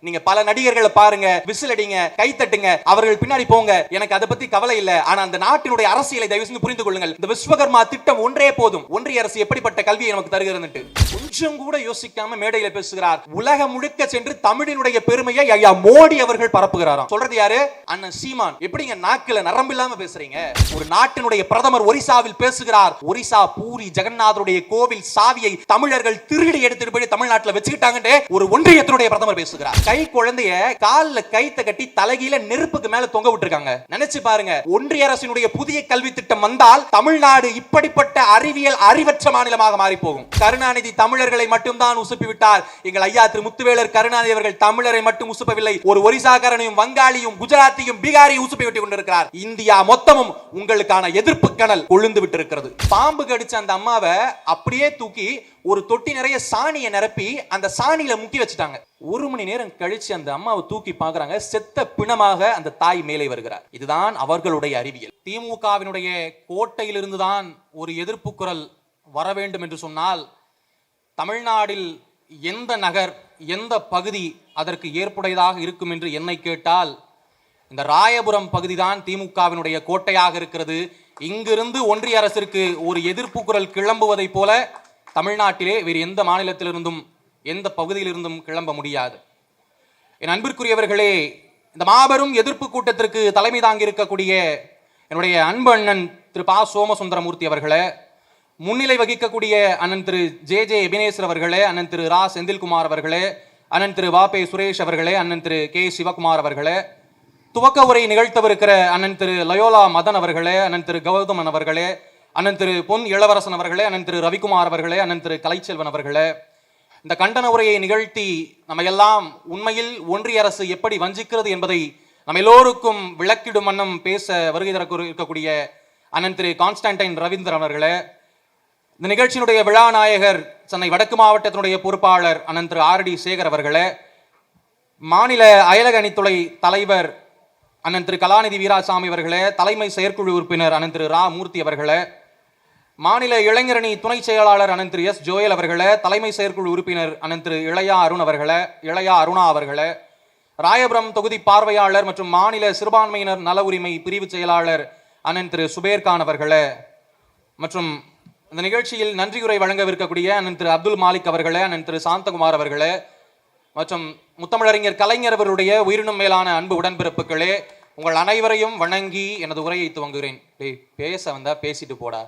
நீங்க பல நடிகர்களை பாருங்க விசில் அடிங்க கை தட்டுங்க அவர்கள் பின்னாடி போங்க. எனக்கு அதை பத்தி கவலை இல்ல. ஆனா அந்த நாட்டினுடைய அரசியலை தயவு செஞ்சு புரிந்து கொள்ளுங்கள். இந்த விஸ்வகர்மா திட்டம் ஒன்றே போதும். ஒன்றிய அரசு எப்படிப்பட்ட கல்வியை நமக்கு தருகிறது கொஞ்சம் கூட யோசிக்காம மேடையில பேசுகிறார். உலகம் முழுக்க சென்று தமிழினுடைய பெருமையை ஐயா மோடி அவர்கள் பரப்புகிறாராம். சொல்றது யாரு? அண்ணன் சீமான். எப்படிங்க நாக்குல நரம்பு இல்லாம பேசுறீங்க? ஒரு நாட்டினுடைய பிரதமர் ஒரிசாவில் பேசுகிறார். ஒரிசா பூரி ஜெகநாதருடைய கோவில் சாவியை தமிழர்கள் திருடி எடுத்துட்டு போய் தமிழ்நாட்டுல வச்சுக்கிட்டாங்கன்னு ஒரு ஒன்றியத்தினுடைய பிரதமர் பேசுகிறார். கை குழந்தைய கால்ல கைத்த கட்டி தலைகீழ நெருப்புக்கு மேல தொங்க விட்டுருக்காங்க. நினைச்சு பாருங்க. ஒன்றிய அரசினுடைய புதிய கல்வி திட்டம் வந்தால் தமிழ்நாடு இப்படிப்பட்ட அறிவியல் அறிவற்ற மாநிலமாக மாறி போகும் கருணாநிதி தமிழர்களை மட்டும்தான் உசுப்பி விட்டார் எங்கள் ஐயா திரு முத்துவேலர் கருணாநிதி அவர்கள் தமிழரை மட்டும் உசுப்பவில்லை. ஒரு ஒரிசாக்காரனையும் வங்காளியும் குஜராத்தியும் பீகாரியும் உசுப்பி விட்டு கொண்டிருக்கிறார். இந்தியா மொத்தமும் உங்களுக்கான எதிர்ப்பு கனல் கொழுந்து விட்டிருக்கிறது. பாம்பு கடிச்ச அந்த அம்மாவை அப்படியே தூக்கி ஒரு தொட்டி நிறைய சாணியை நிரப்பி அந்த சாணியில முக்கி வச்சுட்டாங்க. ஒரு மணி நேரம் கழிச்சு அந்த அம்மாவை தூக்கி பாக்குறாங்க செத்த பிணமாக அந்த தாய் மேலே வருகிறார். இதுதான் அவர்களுடைய அறிவியல். திமுகவினுடைய கோட்டையிலிருந்து தான் ஒரு எதிர்ப்பு குரல் வர வேண்டும் என்று சொன்னால் தமிழ்நாடில் எந்த நகர் எந்த பகுதி அதற்கு ஏற்புடையதாக இருக்கும் என்று என்னை கேட்டால் இந்த ராயபுரம் பகுதிதான் திமுகவினுடைய கோட்டையாக இருக்கிறது. இங்கிருந்து ஒன்றிய அரசிற்கு ஒரு எதிர்ப்பு குரல் கிளம்புவதைப் போல தமிழ்நாட்டிலே வேறு எந்த மாநிலத்திலிருந்தும் எந்த பகுதியிலிருந்தும் கிளம்ப முடியாது. என் அன்பிற்குரியவர்களே இந்த மாபெரும் எதிர்ப்பு கூட்டத்திற்கு தலைமை தாங்கி இருக்கக்கூடிய என்னுடைய அன்பு அண்ணன் திரு பா. சோமசுந்தரமூர்த்தி அவர்களே முன்னிலை வகிக்கக்கூடிய அண்ணன் திரு ஜே. ஜே. எபினேஸ்வர் அவர்களே அண்ணன் திரு ரா. செந்தில்குமார் அவர்களே அண்ணன் திரு வாபே சுரேஷ் அவர்களே அண்ணன் திரு கே. சிவகுமார் அவர்களே துவக்க உரை நிகழ்த்தவிருக்கிற அண்ணன் திரு லயோலா மதன் அவர்களே அண்ணன் திரு கௌதமன் அவர்களே அண்ணன் திரு பொன் இளவரசன் அவர்களே அண்ணன் திரு ரவிக்குமார் அவர்களே அண்ணன் திரு கலைச்செல்வன் அவர்களே இந்த கண்டன உரையை நிகழ்த்தி நம்ம எல்லாம் உண்மையில் ஒன்றிய அரசு எப்படி வஞ்சிக்கிறது என்பதை நம்ம எல்லோருக்கும் விளக்கிடும் வண்ணம் பேச வருகை இருக்கக்கூடிய அண்ணன் திரு கான்ஸ்டன்டைன் ரவீந்திரன் அவர்களே இந்த நிகழ்ச்சியினுடைய விழா நாயகர் சென்னை வடக்கு மாவட்டத்தினுடைய பொறுப்பாளர் அண்ணன் திரு ஆர் டி சேகர் அவர்களே மாநில அயலக அணித்துறை தலைவர் அண்ணன் திரு கலாநிதி வீராசாமி அவர்களே தலைமை செயற்குழு உறுப்பினர் அண்ணன் திரு ரா மூர்த்தி அவர்களே மாநில இளைஞரணி துணை செயலாளர் அனந்த் திரு எஸ் ஜோயல் அவர்களை தலைமை செயற்குழு உறுப்பினர் அனந்த் திரு இளையா அருண் அவர்களை இளையா அருணா அவர்களை ராயபுரம் தொகுதி பார்வையாளர் மற்றும் மாநில சிறுபான்மையினர் நல உரிமை பிரிவு செயலாளர் அனந்த் திரு சுபேர்கான் அவர்களை மற்றும் இந்த நிகழ்ச்சியில் நன்றியுரை வழங்கவிருக்கக்கூடிய அண்ணன் திரு அப்துல் மாலிக் அவர்களே அண்ணன் திரு சாந்தகுமார் அவர்களே மற்றும் முத்தமிழறிஞர் கலைஞர் அவருடைய உயிரினும் மேலான அன்பு உடன்பிறப்புகளே உங்கள் அனைவரையும் வணங்கி எனது உரையை துவங்குகிறேன். டேய் பேச வந்தா பேசிட்டு போடா.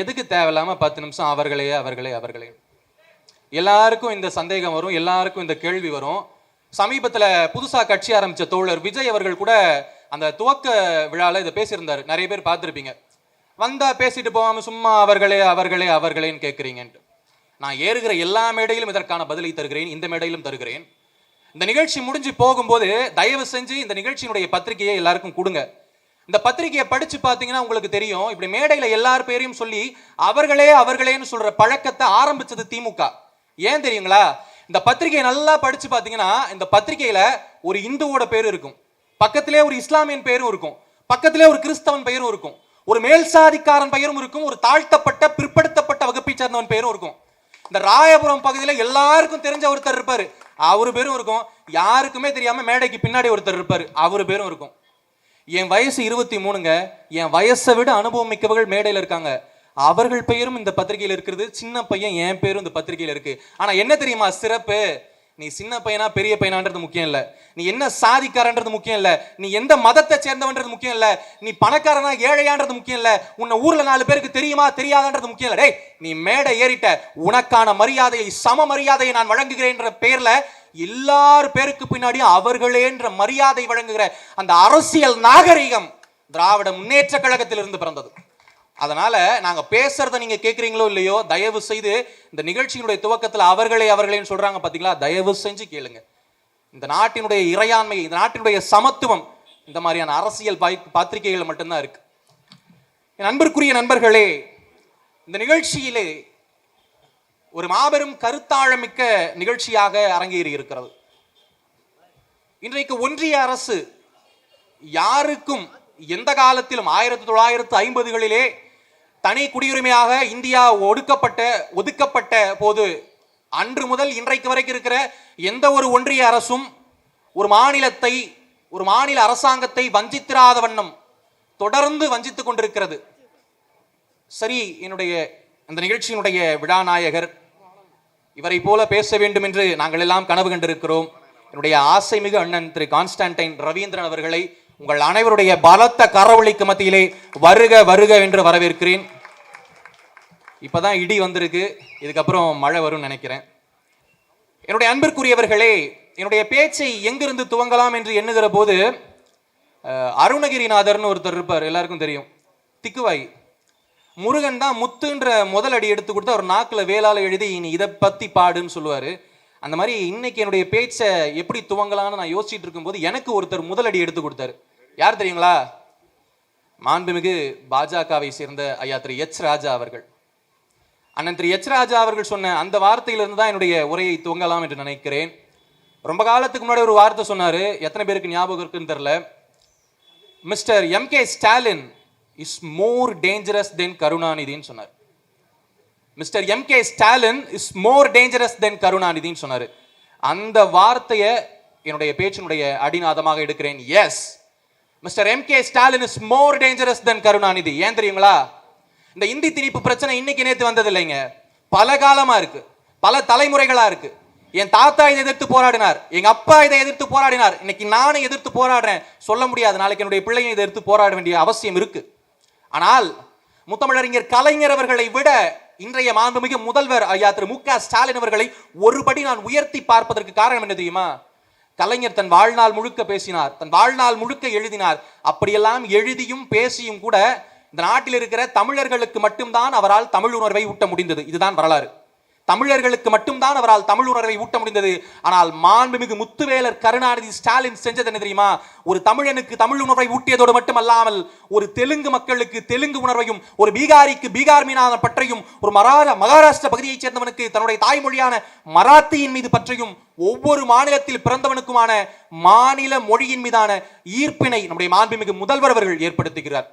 எதுக்கு தேவையில்லாமல் பத்து நிமிஷம் அவர்களே அவர்களே அவர்களே எல்லாருக்கும் இந்த சந்தேகம் வரும் எல்லாருக்கும் இந்த கேள்வி வரும். சமீபத்தில் புதுசாக கட்சி ஆரம்பித்த தோழர் விஜய் அவர்கள் கூட அந்த துவக்க விழாவில் இதை பேசியிருந்தார். நிறைய பேர் பார்த்துருப்பீங்க. வந்தால் பேசிட்டு போகாமல் சும்மா அவர்களே அவர்களே அவர்களேன்னு கேட்குறீங்கன்ட்டு நான் ஏறுகிற எல்லா மேடையிலும் இதற்கான பதிலை தருகிறேன் இந்த மேடையிலும் தருகிறேன். இந்த நிகழ்ச்சி முடிஞ்சு போகும்போது தயவு செஞ்சு இந்த நிகழ்ச்சியினுடைய பத்திரிகையை எல்லாருக்கும் கொடுங்க. இந்த பத்திரிகையை படிச்சு பார்த்தீங்கன்னா உங்களுக்கு தெரியும். இப்படி மேடையில் எல்லார் பேரையும் சொல்லி அவர்களே அவர்களேன்னு சொல்ற பழக்கத்தை ஆரம்பிச்சது திமுக. ஏன் தெரியுங்களா? இந்த பத்திரிகையை நல்லா படிச்சு பார்த்தீங்கன்னா இந்த பத்திரிகையில ஒரு இந்துவோட பேர் இருக்கும். பக்கத்திலே ஒரு இஸ்லாமியன் பேரும் இருக்கும். பக்கத்திலே ஒரு கிறிஸ்தவன் பெயரும் இருக்கும். ஒரு மேல்சாதிக்காரன் பெயரும் இருக்கும். ஒரு தாழ்த்தப்பட்ட பிற்படுத்தப்பட்ட வகுப்பை சேர்ந்தவன் பேரும் இருக்கும். இந்த ராயபுரம் பகுதியில் எல்லாருக்கும் தெரிஞ்ச ஒருத்தர் இருப்பாரு. அவரு பேரும் இருக்கும். யாருக்குமே தெரியாம மேடைக்கு பின்னாடி ஒருத்தர் இருப்பாரு. அவரு பேரும் இருக்கும். என் வயசு இருபத்தி மூணுங்க. என் வயசை விட அனுபவம் மிக்கவர்கள் மேடையில் இருக்காங்க. அவர்கள் பெயரும் இந்த பத்திரிகையில் இருக்கிறது. சின்ன பையன் என் பேரும் இந்த பத்திரிகையில் இருக்கு. ஆனா என்ன தெரியுமா? சிறப்பு. நீ சின்ன பையனா பெரிய பையனான்றது முக்கியம் இல்ல. நீ என்ன சாதிக்காரன்றது முக்கியம் இல்ல. நீ எந்த மதத்தை சேர்ந்தவன்றது முக்கியம் இல்ல. நீ பணக்காரனா ஏழையான்றது முக்கியம் இல்ல. உன்னை ஊர்ல நாலு பேருக்கு தெரியுமா தெரியாதான்றது முக்கியம் இல்ல. டேய் நீ மேடை ஏறிட்ட. உனக்கான மரியாதையை சம மரியாதையை நான் வழங்குகிறேன்ற பேர்ல எல்லார் பேருக்கு பின்னாடியும் அவர்களேன்ற மரியாதை வழங்குகிற அந்த அரசியல் நாகரிகம் திராவிட முன்னேற்ற கழகத்திலிருந்து பிறந்தது. அதனால நாங்க பேசுறத நீங்க கேட்குறீங்களோ இல்லையோ தயவு செய்து இந்த நிகழ்ச்சியினுடைய துவக்கத்தில் அவர்களே அவர்களேன்னு சொல்றாங்க பாத்தீங்களா? தயவு செஞ்சு கேளுங்க. இந்த நாட்டினுடைய இறையாண்மை இந்த நாட்டினுடைய சமத்துவம் இந்த மாதிரியான அரசியல் பத்திரிகைகள் மட்டும்தான் இருக்கு. என் நண்பர்களே இந்த நிகழ்ச்சியிலே ஒரு மாபெரும் கருத்தாழமிக்க நிகழ்ச்சியாக அரங்கேறி இருக்கிறது. இன்றைக்கு ஒன்றிய அரசு யாருக்கும் எந்த காலத்திலும் ஆயிரத்தி தொள்ளாயிரத்து ஐம்பதுகளிலே தனி குடியுரிமையாக இந்தியா ஒடுக்கப்பட்ட ஒதுக்கப்பட்ட போது அன்று முதல் இன்றைக்கு வரைக்கும் இருக்கிற எந்த ஒரு ஒன்றிய அரசும் ஒரு மாநிலத்தை ஒரு மாநில அரசாங்கத்தை வஞ்சித்திராத வண்ணம் தொடர்ந்து வஞ்சித்து கொண்டிருக்கிறது. சரி என்னுடைய அந்த நிகழ்ச்சியினுடைய விழாநாயகர் இவரை போல பேச வேண்டும் என்று நாங்கள் எல்லாம் கனவு கண்டிருக்கிறோம். என்னுடைய ஆசைமிகு அண்ணன் திரு கான்ஸ்டன்டைன் ரவீந்திரன் அவர்களை உங்கள் அனைவருடைய பலத்த கரவொலிக்கு மத்தியிலே வருக வருக என்று வரவேற்கிறேன். இப்போதான் இடி வந்திருக்கு. இதுக்கப்புறம் மழை வரும்னு நினைக்கிறேன். என்னுடைய அன்பிற்குரியவர்களே என்னுடைய பேச்சை எங்கிருந்து துவங்கலாம் என்று எண்ணுகிற போது அருணகிரிநாதர்னு ஒருத்தர் இருப்பார். எல்லாருக்கும் தெரியும். திக்குவாய். முருகன் தான் முத்துன்ற முதல் அடி எடுத்து கொடுத்து அவர் நாக்கில் வேளால எழுதி நீ இதை பற்றி பாடுன்னு சொல்லுவார். அந்த மாதிரி இன்னைக்கு என்னுடைய பேச்சை எப்படி துவங்கலாம்னு நான் யோசிச்சுட்டு இருக்கும்போது எனக்கு ஒருத்தர் முதல் அடி எடுத்து கொடுத்தாரு. யார் தெரியுங்களா? மாண்புமிகு பாஜகவை சேர்ந்த ஐயா திரு எச் ராஜா அவர்கள். அண்ணன் திரு எச் ராஜா அவர்கள் சொன்ன அந்த வார்த்தையிலிருந்து தான் என்னுடைய உரையை துவங்கலாம் என்று நினைக்கிறேன். ரொம்ப காலத்துக்கு முன்னாடி ஒரு வார்த்தை சொன்னார். எத்தனை பேருக்கு ஞாபகம் இருக்குன்னு தெரில mister M K Stalin is more dangerous then கருணாநிதின்னு சொன்னார். Mister M K Stalin is more dangerous then கருணாநிதின்னு சொன்னார். அந்த வார்த்தையை என்னுடைய பேச்சினுடைய அடிநாதமாக எடுக்கிறேன். Yes mister M K Stalin is more dangerous then Karunanidhi ஏன் தெரியுங்களா? இந்த இந்தி திணிப்பு பிரச்சனை இன்னைக்கு நேற்று வந்தது இல்லைங்க பல காலமாக இருக்கு. பல தலைமுறைகளாக இருக்கு. என் தாத்தா இதை எதிர்த்து போராடினார். எங்க அப்பா இதை எதிர்த்து போராடினார். இன்னைக்கு நானும் எதிர்த்து போராடுறேன். சொல்ல முடியாது. நாளைக்கு என்னுடைய பிள்ளையை இதை எதிர்த்து போராட வேண்டிய அவசியம் இருக்குது ஆனால் முத்தமிழறிஞர் கலைஞர் அவர்களை விட இன்றைய மாண்புமிகு முதல்வர் ஐயா திரு மு க ஸ்டாலின் அவர்களை ஒருபடி நான் உயர்த்தி பார்ப்பதற்கு காரணம் என்ன தெரியுமா? கலைஞர் தன் வாழ்நாள் முழுக்க பேசினார் தன் வாழ்நாள் முழுக்க எழுதினார். அப்படியெல்லாம் எழுதியும் பேசியும் கூட இந்த நாட்டில் இருக்கிற தமிழர்களுக்கு மட்டும்தான் அவரால் தமிழ் உணர்வை ஊட்ட முடிந்தது. இதுதான் வரலாறு. தமிழர்களுக்கு மட்டும்தான் அவரால் தமிழ் உணர்வை ஊட்ட முடிந்தது. ஆனால் மாண்புமிகு முத்துவேலர் கருணாநிதி ஸ்டாலின் செஞ்சது என்ன தெரியுமா? ஒரு தமிழனுக்கு தமிழ் உணர்வை ஊட்டியதோடு மட்டுமல்லாமல் ஒரு தெலுங்கு மக்களுக்கு தெலுங்கு உணர்வையும் ஒரு பீகாரிக்கு பீகார் மீனான பற்றையும் ஒரு மரார மகாராஷ்டிர பகுதியைச் சேர்ந்தவனுக்கு தன்னுடைய தாய்மொழியான மராத்தியின் மீது பற்றையும் ஒவ்வொரு மாநிலத்தில் பிறந்தவனுக்குமான மாநில மொழியின் மீதான ஈர்ப்பினை நம்முடைய மாண்புமிகு முதல்வர் அவர்கள் ஏற்படுத்துகிறார்.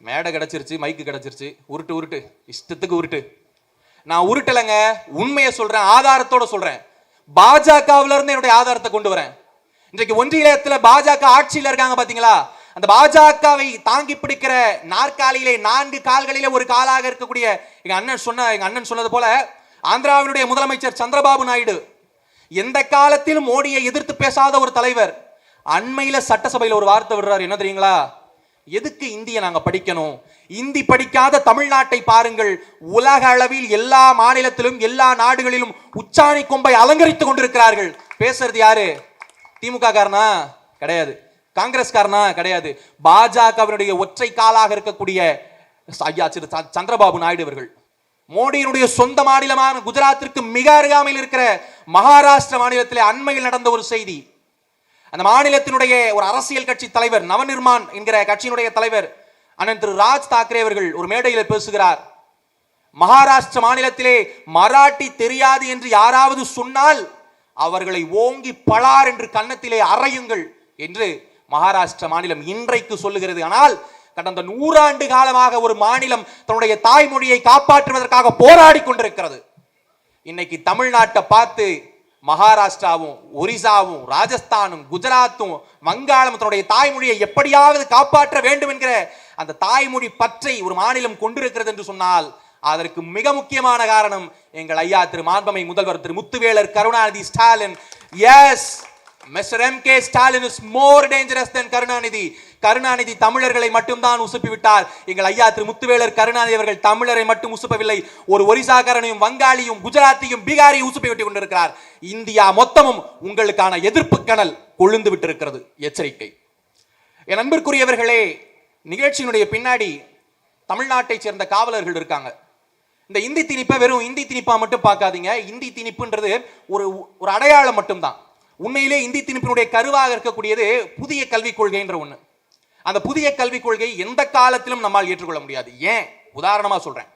மேடை கிடைச்சிருச்சு மைக்கு கிடைச்சிருச்சு. உருட்டு உருட்டு. இஷ்டத்துக்கு உருட்டு. நான் உருட்டலைங்க உண்மையை சொல்றேன் ஆதாரத்தோட சொல்றேன். பாஜகவுல இருந்து என்னுடைய ஆதாரத்தை கொண்டு வரேன். இன்றைக்கு ஒன்றியத்தில் பாஜக ஆட்சியில் இருக்காங்க பாத்தீங்களா? அந்த பாஜகவை தாங்கி பிடிக்கிற நாற்காலியிலே நான்கு கால்களிலே ஒரு காலாக இருக்கக்கூடிய எங்க அண்ணன் சொன்ன எங்க அண்ணன் சொன்னது போல ஆந்திராவினுடைய முதலமைச்சர் சந்திரபாபு நாயுடு எந்த காலத்திலும் மோடியை எதிர்த்து பேசாத ஒரு தலைவர் அண்மையில சட்டசபையில் ஒரு வார்த்தை விடுறாரு. என்ன தெரியுங்களா? எதுக்கு இந்தியை நாங்க படிக்கணும்? இந்தி படிக்காத தமிழ்நாட்டை பாருங்கள். உலக அளவில் எல்லா மாநிலத்திலும் எல்லா நாடுகளிலும் உச்சாணி கொம்பை அலங்கரித்துக் கொண்டிருக்கிறார்கள். பேசுறது யாரு? திமுக காரனா கிடையாது. காங்கிரஸ் காரனா கிடையாது. பாஜகவினுடைய ஒற்றை காலாக இருக்கக்கூடிய ஐயா திரு ச- சந்திரபாபு நாயுடு அவர்கள். மோடியினுடைய சொந்த மாநிலமான குஜராத்திற்கு மிக அருகாமையில் இருக்கிற மகாராஷ்டிர மாநிலத்திலே அண்மையில் நடந்த ஒரு செய்தி. அந்த மாநிலத்தினுடைய ஒரு அரசியல் கட்சி தலைவர் நவநிர்மான் என்கிற கட்சியினுடைய தலைவர் அண்ணன் திரு ராஜ் தாக்கரே அவர்கள் ஒரு மேடையில் பேசுகிறார். மகாராஷ்டிர மாநிலத்திலே மராட்டி தெரியாது என்று யாராவது சொன்னால் அவர்களை ஓங்கி பளார் என்று கன்னத்திலே அறையுங்கள் என்று மகாராஷ்டிர மாநிலம் இன்றைக்கு சொல்லுகிறது. ஆனால் கடந்த நூறாண்டு காலமாக ஒரு மாநிலம் தன்னுடைய தாய்மொழியை காப்பாற்றுவதற்காக போராடி கொண்டிருக்கிறது. இன்னைக்கு தமிழ்நாட்டை பார்த்து மகாராஷ்டிராவும் ஒரிசாவும் ராஜஸ்தானும் குஜராத்தும் வங்காளம் தன்னுடைய தாய்மொழியை எப்படியாவது காப்பாற்ற வேண்டும் என்கிற அந்த தாய்மொழி பற்றை ஒரு மாநிலம் கொண்டிருக்கிறது என்று சொன்னால் அதற்கு மிக முக்கியமான காரணம் எங்கள் ஐயா திரு மாண்பமை முதல்வர் Thiru Muthuvelar Karunanidhi Stalin. Yes mister M K Stalin is more dangerous then Karunanidhi. Karunanidhi தமிழர்களை மட்டும்தான் உசுப்பி விட்டார். எங்கள் ஐயா திரு முத்துவேலர் கருணாநிதி அவர்கள் தமிழரை மட்டும் உசுப்பவில்லை. ஒரு ஒரிசாக்காரனையும் வங்காளியும் குஜராத்தியும் பீகாரியும் உசுப்பி விட்டு கொண்டிருக்கிறார். இந்தியா மொத்தமும் உங்களுக்கான எதிர்ப்பு கணல் கொழுந்து விட்டிருக்கிறது. எச்சரிக்கை. என் அன்பிற்குரியவர்களே நிகழ்ச்சியினுடைய பின்னாடி தமிழ்நாட்டைச் சேர்ந்த காவலர்கள் இருக்காங்க. இந்த இந்தி திணிப்பை வெறும் இந்தி திணிப்பா மட்டும் பார்க்காதீங்க. இந்தி திணிப்புன்றது ஒரு ஒரு அடையாளம் மட்டும்தான். உண்மையிலே இந்தி திணிப்பினுடைய கருவாக இருக்கக்கூடியது புதிய கல்விக் கொள்கைன்ற ஒண்ணு. அந்த புதிய கல்விக் கொள்கை எந்த காலத்திலும் நம்மால் ஏற்றுக்கொள்ள முடியாது. ஏன்? உதாரணமா சொல்றேன்.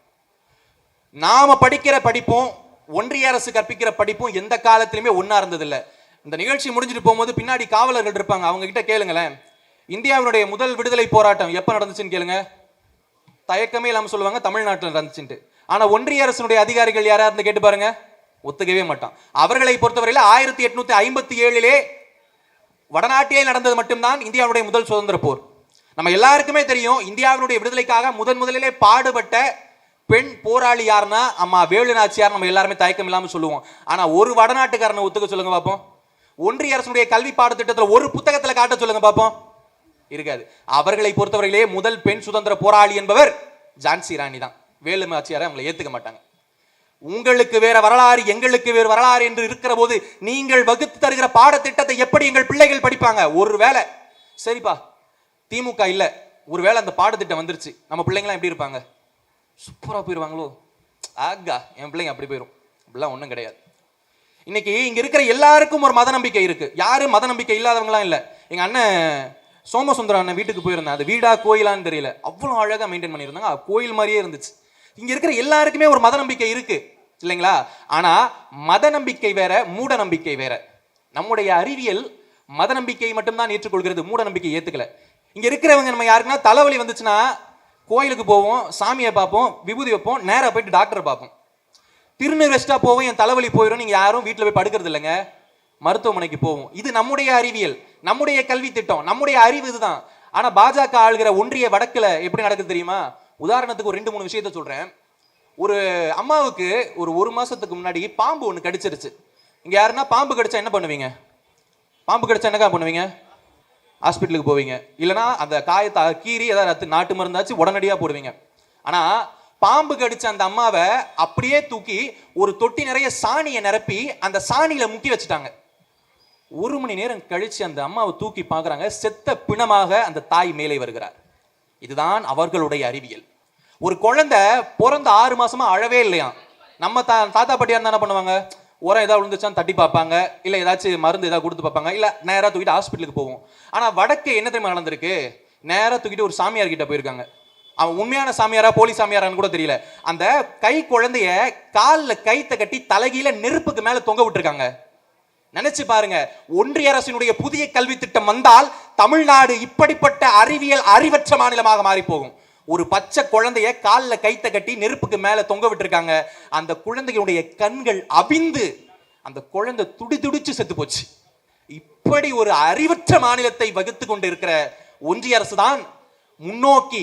நாம படிக்கிற படிப்பும் ஒன்றிய அரசு கற்பிக்கிற படிப்பும் எந்த காலத்திலுமே ஒன்றா இருந்ததில்லை. இந்த நிகழ்ச்சி முடிஞ்சிட்டு போகும்போது பின்னாடி காவலர்கள் இருப்பாங்க. அவங்க கிட்ட கேளுங்களேன். இந்தியாவினுடைய முதல் விடுதலை போராட்டம் எப்போ நடந்துச்சுன்னு கேளுங்க. தயக்கமே இல்லாமல் சொல்லுவாங்க தமிழ்நாட்டில் நடந்துச்சுன்ட்டு. ஆனால் ஒன்றிய அரசினுடைய அதிகாரிகள் யாராக இருந்து கேட்டு பாருங்க. ஒத்துக்கவே மாட்டான். அவர்களை பொறுத்தவரையில் ஆயிரத்தி எட்நூத்தி ஐம்பத்தி ஏழிலே வடநாட்டிலே நடந்தது மட்டும்தான் இந்தியாவுடைய முதல் சுதந்திர போர். நம்ம எல்லாருக்குமே தெரியும் இந்தியாவினுடைய விடுதலைக்காக முதன் முதலிலே பாடுபட்ட பெண் போராளி யாருன்னா அம்மா வேலு நாச்சியார் நம்ம எல்லாருமே தயக்கம் இல்லாமல் சொல்லுவோம். ஆனால் ஒரு வடநாட்டுக்காரனை ஒத்துக்க சொல்லுங்க பார்ப்போம் ஒன்றிய அரசுடைய கல்வி பாடத்திட்டத்தில் ஒரு புத்தகத்தில் காட்ட சொல்லுங்க பார்ப்போம் இருக்காது. அவர்களை பொறுத்தவரையிலே முதல் பெண் சுதந்திர போராளி என்பவர் ஜான்சி ராணி தான். வேலு நாச்சியாரை அவங்களை ஏத்துக்க மாட்டாங்க. உங்களுக்கு வேற வரலாறு எங்களுக்கு வேறு வரலாறு என்று இருக்கிற போது நீங்கள் வகுத்து தருகிற பாடத்திட்டத்தை எப்படி எங்கள் பிள்ளைகள் படிப்பாங்க? ஒருவேளை சரிப்பா திமுக இல்ல. ஒருவேளை அந்த பாடத்திட்டம் வந்துருச்சு. நம்ம பிள்ளைங்களாம் எப்படி இருப்பாங்க? சூப்பரா போயிருவாங்களோ? ஆகா என் பிள்ளைங்க அப்படி போயிடும் அப்படிலாம் ஒண்ணும் கிடையாது. இன்னைக்கு இங்க இருக்கிற எல்லாருக்கும் ஒரு மத நம்பிக்கை இருக்கு. யாரும் மத நம்பிக்கை இல்லாதவங்களாம் இல்லை. எங்க அண்ணன் சோமசுந்தரம் அண்ணன் வீட்டுக்கு போயிருந்தேன். அது வீடா கோயிலான்னு தெரியல. அவ்வளோ அழகாக மெயின்டைன் பண்ணியிருந்தாங்க. கோயில் மாதிரியே இருந்துச்சு. இங்கே இருக்கிற எல்லாருக்குமே ஒரு மத நம்பிக்கை இருக்கு. இல்லைங்களா? ஆனால் மத நம்பிக்கை வேற மூட நம்பிக்கை வேற. நம்முடைய அறிவியல் மத நம்பிக்கை மட்டும்தான் ஏற்றுக்கொள்கிறது. மூட நம்பிக்கை ஏற்றுக்கல இங்கே இருக்கிறவங்க நம்ம யாருக்குன்னா தலைவலி வந்துச்சுன்னா கோயிலுக்கு போவோம் சாமியை பார்ப்போம் விபூதி வைப்போம் நேராக போயிட்டு டாக்டரை பார்ப்போம். திருநீர் போவோம் என் தலைவலி போயிடும் நீங்கள் யாரும் வீட்டில் போய் படுக்கிறது இல்லைங்க. மருத்துவமனைக்கு போவோம். இது நம்முடைய அறிவியல் நம்முடைய கல்வி திட்டம் நம்முடைய அறிவு இதுதான். ஆனா பாஜக ஆளுகிற ஒன்றிய வடக்குல எப்படி நடக்குது தெரியுமா? உதாரணத்துக்கு ஒரு ரெண்டு மூணு விஷயத்த சொல்றேன். ஒரு அம்மாவுக்கு ஒரு ஒரு மாசத்துக்கு முன்னாடி பாம்பு ஒன்று கடிச்சிருச்சு. இங்க யாருன்னா பாம்பு கடிச்சா என்ன பண்ணுவீங்க? பாம்பு கடிச்சா என்னக்கா பண்ணுவீங்க? ஹாஸ்பிட்டலுக்கு போவீங்க. இல்லைனா அந்த காயத்தை கீறி ஏதாவது ரத்து நாட்டு மருந்தாச்சு உடனடியாக போடுவீங்க. ஆனா பாம்பு கடிச்ச அந்த அம்மாவை அப்படியே தூக்கி ஒரு தொட்டி நிறைய சாணியை நிரப்பி அந்த சாணியில முக்கி வச்சுட்டாங்க. ஒரு மணி நேரம் கழித்து அந்த அம்மாவை தூக்கி பார்க்குறாங்க. செத்த பிணமாக அந்த தாய் மேலே வருகிறார். இதுதான் அவர்களுடைய அறிவியல். ஒரு குழந்தை பிறந்த ஆறு மாசமா அழவே இல்லையாம். நம்ம தா தாத்தா பாட்டியாக இருந்தால் என்ன பண்ணுவாங்க? உரம் ஏதாவது விழுந்துச்சான்னு தட்டி பார்ப்பாங்க. இல்லை ஏதாச்சும் மருந்து ஏதாவது கொடுத்து பார்ப்பாங்க. இல்லை நேராக தூக்கிட்டு ஹாஸ்பிட்டலுக்கு போவோம். ஆனால் வடக்கு என்ன தெரியுமா நடந்திருக்கு? நேராக தூக்கிட்டு ஒரு சாமியார் கிட்ட போயிருக்காங்க. அவன் உண்மையான சாமியாரா போலி சாமியாரான்னு கூட தெரியல. அந்த கை குழந்தைய காலில் கைத்தை கட்டி தலைகீழ நெருப்புக்கு மேலே தொங்க விட்டுருக்காங்க. நினைச்சு பாருங்க. ஒன்றிய அரசினுடைய புதிய கல்வி திட்டம் வந்தால் தமிழ்நாடு இப்படிப்பட்ட அறிவியல் அறிவற்ற மாநிலமாக மாறி போகும் ஒரு பச்சை குழந்தைய காலில் கைத்தை கட்டி நெருப்புக்கு மேல தொங்க விட்டுருக்காங்க. அந்த குழந்தையுடைய கண்கள் அவிந்து அந்த குழந்தை துடி துடிச்சு செத்து போச்சு. இப்படி ஒரு அறிவற்ற மாநிலத்தை வகுத்து கொண்டு இருக்கிற ஒன்றிய அரசு தான் முன்னோக்கி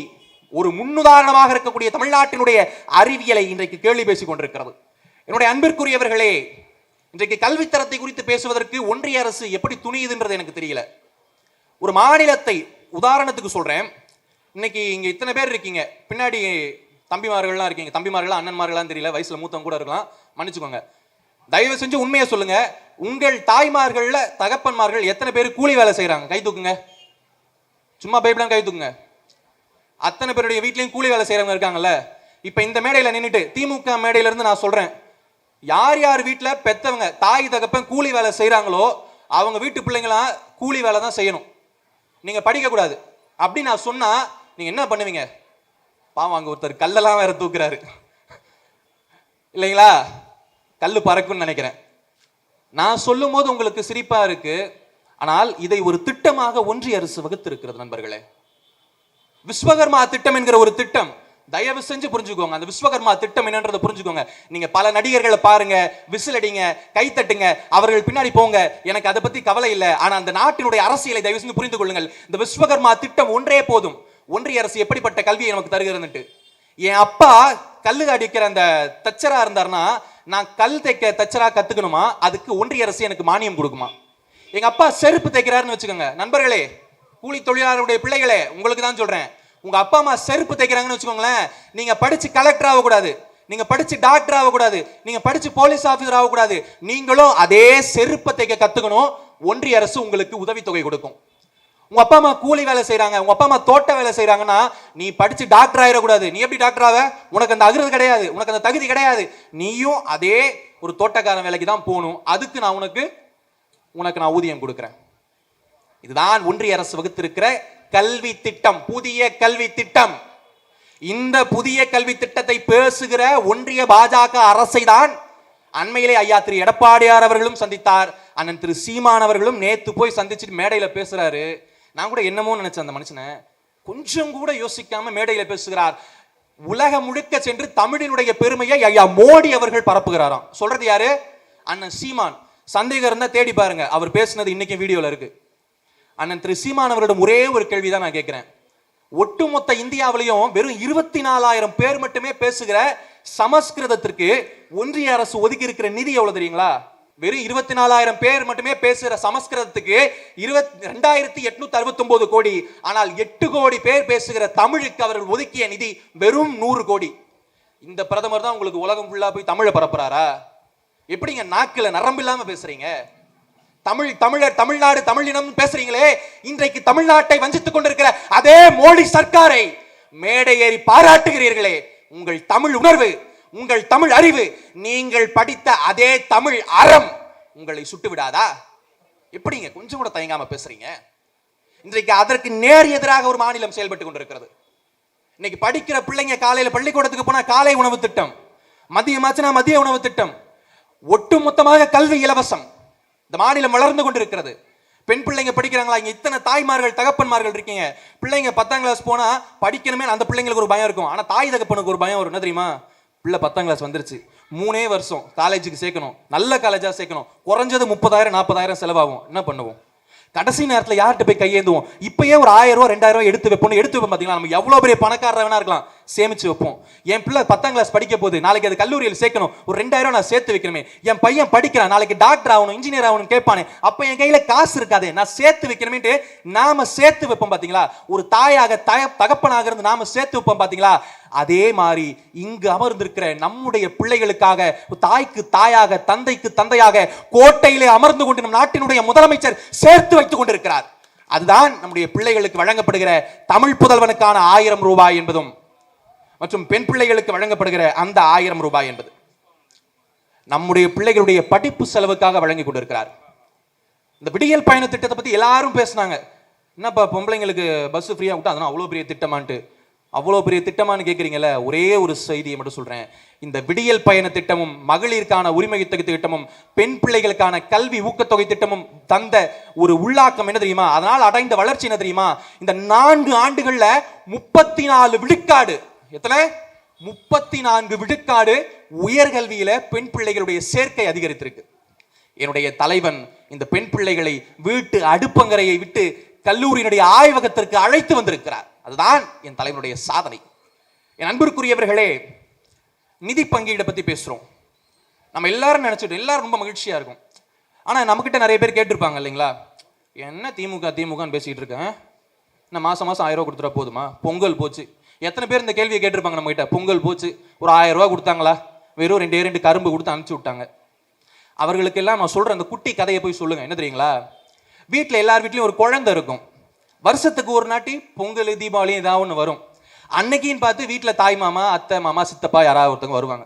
ஒரு முன்னுதாரணமாக இருக்கக்கூடிய தமிழ்நாட்டினுடைய அறிவியலை இன்றைக்கு கேள்வி பேசிக் கொண்டிருக்கிறது. என்னுடைய அன்பிற்குரியவர்களே இன்றைக்கு கல்வித்தரத்தை குறித்து பேசுவதற்கு ஒன்றிய அரசு எப்படி துணியுதுன்றது எனக்கு தெரியல. ஒரு மாநிலத்தை உதாரணத்துக்கு சொல்கிறேன் இன்னைக்கு இங்கே இத்தனை பேர் இருக்கீங்க. பின்னாடி தம்பிமார்கள்லாம் இருக்கீங்க. தம்பிமார்களா அண்ணன்மார்களாம் தெரியல. வயசில் மூத்தவங்க கூட இருக்கலாம். மன்னிச்சுக்கோங்க. தயவு செஞ்சு உண்மையை சொல்லுங்க. உங்கள் தாய்மார்களில் தகப்பன்மார்கள் எத்தனை பேர் கூலி வேலை செய்கிறாங்க கை தூக்குங்க. சும்மா பயப்படாம கை தூக்குங்க. அத்தனை பேருடைய வீட்லேயும் கூலி வேலை செய்கிறவங்க இருக்காங்கல்ல. இப்போ இந்த மேடையில் நின்றுட்டு திமுக மேடையிலேருந்து நான் சொல்கிறேன் யார் யார் வீட்டில் பெத்தவங்க தாய் தகப்பன் கூலி வேலை செய்கிறாங்களோ அவங்க வீட்டு பிள்ளைங்களாம் கூலி வேலை தான் செய்யணும். நீங்கள் படிக்கக்கூடாது அப்படி நான் சொன்னால் நீங்கள் என்ன பண்ணுவீங்க? பாவம் அங்கே ஒருத்தர் கல்லெல்லாம் வேற தூக்குறாரு. இல்லைங்களா? கல் பறக்கும்னு நினைக்கிறேன். நான் சொல்லும் போது உங்களுக்கு சிரிப்பாக இருக்கு. ஆனால் இதை ஒரு திட்டமாக ஒன்றிய அரசு வகுத்திருக்கிறது நண்பர்களே. விஸ்வகர்மா திட்டம் என்கிற ஒரு திட்டம் தயவு செஞ்சு புரிஞ்சுக்கோங்க. அந்த விஸ்வகர்மா திட்டம் என்னன்றதை புரிஞ்சுக்கோங்க. நீங்க பல நடிகர்களை பாருங்க விசில் அடிங்க கை தட்டுங்க அவர்கள் பின்னாடி போங்க. எனக்கு அதை பத்தி கவலை இல்லை. ஆனா அந்த நாட்டினுடைய அரசியலை தயவு செஞ்சு புரிந்து கொள்ளுங்கள். இந்த விஸ்வகர்மா திட்டம் ஒன்றே போதும். ஒன்றிய அரசு எப்படிப்பட்ட கல்வியை நமக்கு தருகிறதுன்ட்டு என் அப்பா கல்லு அடிக்கிற அந்த தச்சரா இருந்தாருன்னா நான் கல் தைக்க தச்சரா கத்துக்கணுமா? அதுக்கு ஒன்றிய அரசு எனக்கு மானியம் கொடுக்குமா? எங்க அப்பா செருப்பு தைக்கிறாருன்னு வச்சுக்கோங்க. நண்பர்களே கூலி தொழிலாளருடைய பிள்ளைகளே உங்களுக்கு தான் சொல்றேன். உங்க அப்பா அம்மா செருப்பு தைக்கிறாங்கன்னு வச்சுக்கோங்களேன் நீங்க படிச்சு கலெக்டர் ஆகக்கூடாது. நீங்க படிச்சு டாக்டர் ஆகக்கூடாது. நீங்க படிச்சு போலீஸ் ஆஃபீஸர் ஆகக்கூடாது. நீங்களும் அதே செருப்பை தைக்க கத்துக்கணும். ஒன்றிய அரசு உங்களுக்கு உதவித்தொகை கொடுக்கும். உங்க அப்பா அம்மா கூலி வேலை செய்யறாங்க உங்க அப்பா அம்மா தோட்ட வேலை செய்யறாங்கன்னா நீ படிச்சு டாக்டர் ஆயிடக்கூடாது. நீ எப்படி டாக்டர் ஆவ? உனக்கு அந்த அகிரது கிடையாது. உனக்கு அந்த தகுதி கிடையாது. நீயும் அதே ஒரு தோட்டக்காரன் வேலைக்கு தான் போகணும். அதுக்கு நான் உனக்கு உனக்கு நான் ஊதியம் கொடுக்குறேன். இதுதான் ஒன்றிய அரசு வகுத்திருக்கிற கல்வி திட்டம் புதிய கல்வி திட்டம் இந்த புதிய கல்வி திட்டத்தை பேசுகிற ஒன்றிய பாஜக அரசை தான் அண்மையிலே ஐயா திரு எடப்பாடியார் அவர்களும் சந்தித்தார். அண்ணன் திரு சீமான் அவர்களும் நேத்து போய் சந்திச்சுட்டு மேடையில பேசுறாரு. நான் கூட என்னமோ நினைச்சேன் அந்த மனுஷனை. கொஞ்சம் கூட யோசிக்காம மேடையில பேசுகிறார். உலகம் முழுக்க சென்று தமிழினுடைய பெருமையை ஐயா மோடி அவர்கள் பரப்புகிறாராம். சொல்றது யாரு? அண்ணன் சீமான். சந்தேகம் இருந்தா தேடி பாருங்க. அவர் பேசுனது இன்னைக்கு வீடியோல இருக்கு. அண்ணன் திரு சீமானவரிடம் ஒரே ஒரு கேள்விதான் நான் கேட்கிறேன். ஒட்டுமொத்த இந்தியாவிலையும் வெறும் இருபத்தி நாலாயிரம் பேர் மட்டுமே பேசுகிற சமஸ்கிருதத்திற்கு ஒன்றிய அரசு ஒதுக்கி இருக்கிற நிதி எவ்வளவு தெரியுங்களா? வெறும் இருபத்தி நாலாயிரம் பேர் மட்டுமே பேசுகிற சமஸ்கிருதத்துக்கு இருபத்தி ரெண்டாயிரத்தி எட்நூத்தி அறுபத்தொம்போது கோடி ஆனால் எட்டு கோடி பேர் பேசுகிற தமிழுக்கு அவர்கள் ஒதுக்கிய நிதி வெறும் நூறு கோடி. இந்த பிரதமர் தான் உங்களுக்கு உலகம் ஃபுல்லாக போய் தமிழை பரப்புறாரா? எப்படிங்க நாக்கில் நரம்பு இல்லாமல் பேசுறீங்க? தமிழ் தமிழர் தமிழ்நாடு தமிழினம் பேசுறீங்களே? இன்றைக்கு தமிழ்நாட்டை வஞ்சித்துக் கொண்டிருக்கிற அதே மோடி சர்க்காரை மேடை ஏறி பாராட்டுகிறீர்களே. உங்கள் தமிழ் உணர்வு உங்கள் தமிழ் அறிவு நீங்கள் படித்த அதே தமிழ் அறம் உங்களை சுட்டு விடாதா? எப்படிங்க? கொஞ்சம் கூட தயங்காம பேசுறீங்க. இன்றைக்கு அதற்கு நேர் எதிராக ஒரு மாநிலம் செயல்பட்டு கொண்டிருக்கிறது. இன்னைக்கு படிக்கிற பிள்ளைங்க காலையில பள்ளிக்கூடத்துக்கு போனா காலை உணவு திட்டம் மதியமாச்சுன்னா மதிய உணவு திட்டம் ஒட்டுமொத்தமாக கல்வி இலவசம். இந்த மாநிலம் வளர்ந்து கொண்டிருக்கிறது. பெண் பிள்ளைங்க படிக்கிறாங்களா? இங்கே இத்தனை தாய்மார்கள் தகப்பன்மார்கள் இருக்கீங்க. பிள்ளைங்க பத்தாம் கிளாஸ் போனால் படிக்கணுமே அந்த பிள்ளைங்களுக்கு ஒரு பயம் இருக்கும். ஆனால் தாய் தகப்பனுக்கு ஒரு பயம் வரும். என்ன தெரியுமா? பிள்ளை பத்தாம் கிளாஸ் வந்துருச்சு. மூணே வருஷம் காலேஜுக்கு சேர்க்கணும். நல்ல காலேஜாக சேர்க்கணும். குறைஞ்சது முப்பதாயிரம் நாற்பதாயிரம் செலவாகும். என்ன பண்ணுவோம்? கடைசி நேரத்தில் யார்கிட்ட போய் கையேந்துவோம்? இப்பயே ஒரு ஆயிரம் ரூபா ரெண்டாயிரம் ரூபா எடுத்து வைப்போம் எடுத்து வைப்போம் பார்த்தீங்களா நம்ம எவ்வளோ பெரிய பணக்காரர் வேணா இருக்கலாம். சேமிச்சு வைப்போம். என் பிள்ளை பத்தாம் கிளாஸ் படிக்க போகுது நாளைக்கு அது கல்லூரியில் சேர்க்கணும். ஒரு ரெண்டாயிரம் நான் சேர்த்து வைக்கணுமே. என் பையன் படிக்கிறான். நாளைக்கு டாக்டர் ஆகணும் இன்ஜினியர் ஆகணும் கேட்பானே. அப்போ என் கையில் காசு இருக்காது. நான் சேர்த்து வைக்கணுமேட்டு நாம சேர்த்து வைப்போம் பார்த்தீங்களா ஒரு தாயாக தய தகப்பனாக இருந்து நாம சேர்த்து வைப்போம் பார்த்தீங்களா அதே மாதிரி இங்கு அமர்ந்திருக்கிற நம்முடைய பிள்ளைகளுக்காக தாய்க்கு தாயாக தந்தைக்கு தந்தையாக கோட்டையிலே அமர்ந்து கொண்டு நம் நாட்டினுடைய முதலமைச்சர் சேர்த்து வைத்துக் கொண்டிருக்கிறார். அதுதான் நம்முடைய பிள்ளைகளுக்கு வழங்கப்படுகிற தமிழ் புதல்வனுக்கான ஆயிரம் ரூபாய் என்பதும். மற்றும் பெண் பிள்ளைகளுக்கு வழங்கப்படுகிற அந்த ஆயிரம் ரூபாய் என்பது நம்முடைய பிள்ளைகளுடைய படிப்பு செலவுக்காக வழங்கி கொண்டிருக்கிறார். இந்த விடியல் பயண திட்டத்தை பற்றி எல்லாரும் பேசுனாங்க. என்னப்பா பொம்பளைங்களுக்கு பஸ் ஃப்ரீயாக விட்டா அதனால் அவ்வளோ பெரிய திட்டமான்ட்டு. அவ்வளோ பெரிய திட்டமான்னு கேட்குறீங்களே ஒரே ஒரு செய்தியை மட்டும் சொல்கிறேன் இந்த விடியல் பயண திட்டமும் மகளிருக்கான உரிமை தொகை திட்டமும் பெண் பிள்ளைகளுக்கான கல்வி ஊக்கத்தொகை திட்டமும் தந்த ஒரு உள்ளாக்கம் என்ன தெரியுமா? அதனால் அடைந்த வளர்ச்சி என்ன தெரியுமா? இந்த நான்கு ஆண்டுகளில் முப்பத்தி நாலு விழுக்காடு எத்தனை? முப்பத்தி நான்கு விழுக்காடு உயர்கல்வியில பெண் பிள்ளைகளுடைய சேர்க்கை அதிகரித்திருக்கு. என்னுடைய தலைவன் இந்த பெண் பிள்ளைகளை வீட்டு அடுப்பங்கரையை விட்டு கல்லூரியினுடைய ஆய்வகத்திற்கு அழைத்து வந்திருக்கிறார். அதுதான் என் தலைவனுடைய சாதனை. என் அன்பிற்குரியவர்களே நிதி பங்கீடை பத்தி பேசுறோம். நம்ம எல்லாரும் நினைச்சிட்டு எல்லாரும் ரொம்ப மகிழ்ச்சியா இருக்கும். ஆனா நம்மகிட்ட நிறைய பேர் கேட்டிருப்பாங்க இல்லைங்களா? என்ன திமுக திமுகன்னு பேசிட்டு இருக்கேன் நான் மாசம் மாசம் ஆயிரம் ரூபா கொடுத்துட்டா போதுமா? பொங்கல் போச்சு. எத்தனை பேர் இந்த கேள்வியை கேட்டிருப்பாங்க நம்மகிட்ட? பொங்கல் போச்சு ஒரு ஆயிரம் ரூபா கொடுத்தாங்களா? வெறும் ரெண்டே ரெண்டு கரும்பு கொடுத்து அனுப்பிச்சு விட்டாங்க. அவர்களுக்கெல்லாம் நான் சொல்கிற அந்த குட்டி கதையை போய் சொல்லுங்க. என்ன தெரியுங்களா? வீட்டில் எல்லார் வீட்லேயும் ஒரு குழந்தை இருக்கும். வருஷத்துக்கு ஒரு நாட்டி பொங்கல் தீபாவளி ஏதாவது ஒன்று வரும். அன்னைக்கின்னு பார்த்து வீட்டில் தாய் மாமா அத்தை மாமா சித்தப்பா யாராவது ஒருத்தவங்க வருவாங்க.